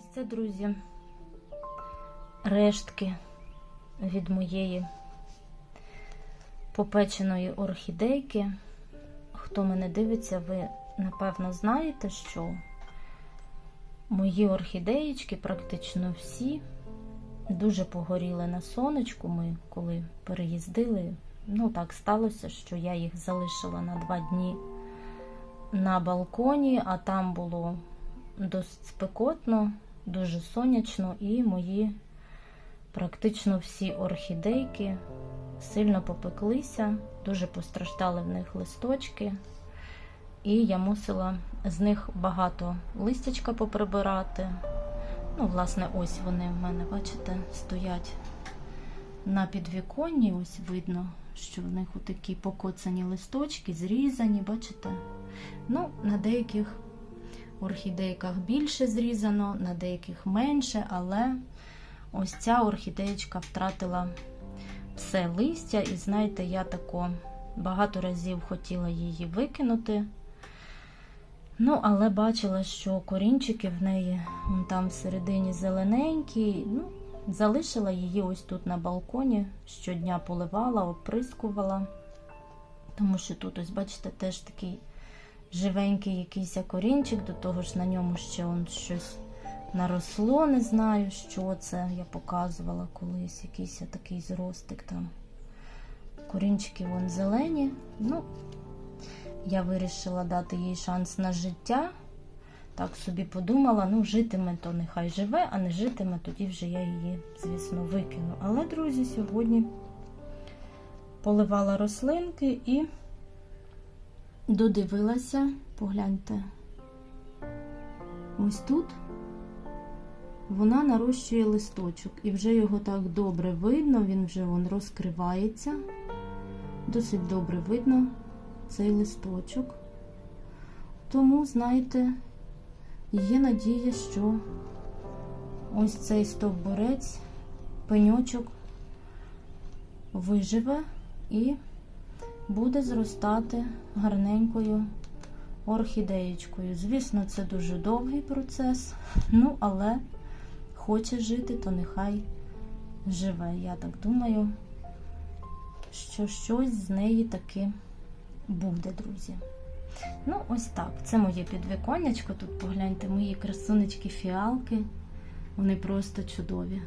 Ось це, друзі, рештки від моєї попеченої орхідейки. Хто мене дивиться, ви напевно знаєте, що мої орхідеєчки практично всі дуже погоріли на сонечку. Ми коли переїздили, ну так сталося, що я їх залишила на два дні на балконі, а там було досить спекотно, дуже сонячно, і мої практично всі орхідейки сильно попеклися, дуже постраждали в них листочки, і я мусила з них багато листячка поприбирати. Ну, власне, ось вони в мене, бачите, стоять на підвіконні, ось видно, що в них отакі покоцані листочки, зрізані, бачите? Ну, на деяких орхідейках більше зрізано, на деяких менше, але ось ця орхідеєчка втратила все листя, і знаєте, я тако багато разів хотіла її викинути. Ну, але бачила, що корінчики в неї там всередині зелененькі. Ну, залишила її ось тут на балконі, щодня поливала, оприскувала. Тому що тут, ось, бачите, теж такий живенький якийсь корінчик, до того ж на ньому ще он щось наросло, не знаю, що це. Я показувала колись якийсь такий зростик там. Корінчики вон зелені. Ну, я вирішила дати їй шанс на життя. Так собі подумала, ну, житиме, то нехай живе, а не житиме, тоді вже я її, звісно, викину. Але, друзі, сьогодні поливала рослинки і додивилася, погляньте, ось тут вона нарощує листочок, і вже його так добре видно, він вже вон розкривається. Досить добре видно цей листочок. Тому, знаєте, є надія, що ось цей стовбурець, пеньочок виживе і буде зростати гарненькою орхідеєчкою. Звісно, це дуже довгий процес, ну, але хоче жити, то нехай живе. Я так думаю, що щось з неї таки буде, друзі. Ну, ось так. Це моє підвіконнячко. Тут погляньте, мої красунечки фіалки. Вони просто чудові.